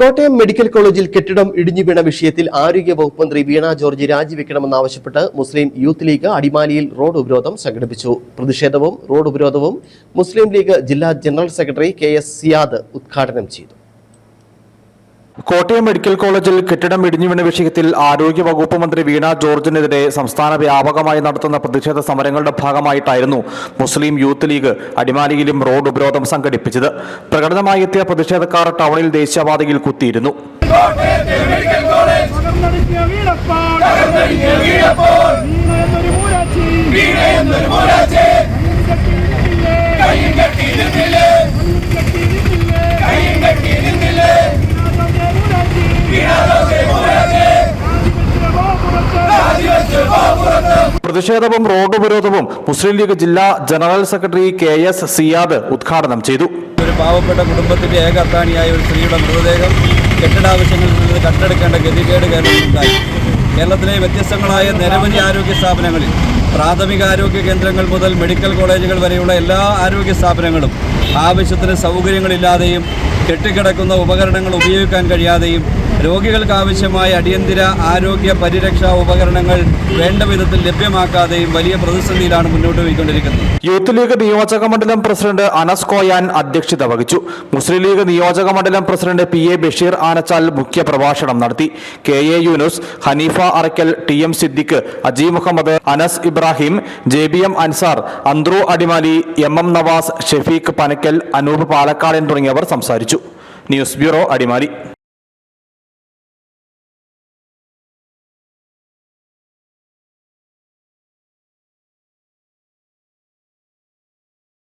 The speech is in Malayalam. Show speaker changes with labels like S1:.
S1: കോട്ടയം മെഡിക്കൽ കോളേജിൽ കെട്ടിടം ഇടിഞ്ഞു വീണ വിഷയത്തിൽ ആരോഗ്യ വകുപ്പ് മന്ത്രി വീണ ജോർജ് രാജിവെക്കണമെന്നാവശ്യപ്പെട്ട് മുസ്ലിം യൂത്ത് ലീഗ് അടിമാലിയിൽ റോഡ് ഉപരോധം സംഘടിപ്പിച്ചു. പ്രതിഷേധവും റോഡ് ഉപരോധവും മുസ്ലിം ലീഗ് ജില്ലാ general secretary K S Siyad ഉദ്ഘാടനം ചെയ്തു.
S2: കോട്ടയം മെഡിക്കൽ കോളേജിൽ കെട്ടിടം ഇടിഞ്ഞു വീണ വിഷയത്തിൽ ആരോഗ്യ വകുപ്പ് മന്ത്രി വീണ ജോർജിനെതിരെ സംസ്ഥാന വ്യാപകമായി നടത്തുന്ന പ്രതിഷേധ സമരങ്ങളുടെ ഭാഗമായിട്ടായിരുന്നു മുസ്ലിം യൂത്ത് ലീഗ് അടിമാലിയിലും റോഡ് ഉപരോധം സംഘടിപ്പിച്ചത്. പ്രകടനമായി എത്തിയ പ്രതിഷേധക്കാർ ടൗണിൽ ദേശീയപാതയിൽ കുത്തിയിരുന്നു. പ്രതിഷേധവും റോഡ് ഉപരോധവും മുസ്ലിം ലീഗ് ജില്ലാ general secretary K S Siyad ഉദ്ഘാടനം ചെയ്തു.
S3: ഒരു പാവപ്പെട്ട കുടുംബത്തിന്റെ ഏക അത്താണിയായ ഒരു സ്ത്രീയുടെ മൃതദേഹം കെട്ടിടാവശ്യങ്ങളിൽ നിന്ന് കണ്ടെടുക്കേണ്ട ഗതികേട് കേരളത്തിലുണ്ടായി. കേരളത്തിലെ വ്യത്യസ്തങ്ങളായ നിരവധി ആരോഗ്യ സ്ഥാപനങ്ങളിൽ പ്രാഥമിക ആരോഗ്യ കേന്ദ്രങ്ങൾ മുതൽ മെഡിക്കൽ കോളേജുകൾ വരെയുള്ള എല്ലാ ആരോഗ്യ സ്ഥാപനങ്ങളും ആവശ്യത്തിന് സൗകര്യങ്ങളില്ലാതെയും കെട്ടിക്കിടക്കുന്ന ഉപകരണങ്ങൾ ഉപയോഗിക്കാൻ കഴിയാതെയും രോഗികൾക്ക് ആവശ്യമായ അടിയന്തര ആരോഗ്യ പരിരക്ഷാ ഉപകരണങ്ങൾ വേണ്ട വിധത്തിൽ ലഭ്യമാക്കാതെയും വലിയ പ്രതിസന്ധിയിലാണ് മുന്നോട്ട് പോയിക്കൊണ്ടിരിക്കുന്നത്.
S2: യൂത്ത് ലീഗ് നിയോജക മണ്ഡലം പ്രസിഡന്റ് അനസ് കോയാൻ അധ്യക്ഷത വഹിച്ചു. മുസ്ലിം ലീഗ് നിയോജക മണ്ഡലം president P A Basheer Anachal മുഖ്യ പ്രഭാഷണം നടത്തി. K A Yunus Haneefa Arakkal T M Siddique Aji Muhammad Anas Ibrahim J B M Ansar Anthru Adimali M M Navas Shefeeq Panakkal Anoop Palakkadan തുടങ്ങിയവർ സംസാരിച്ചു. News bureau Adimali.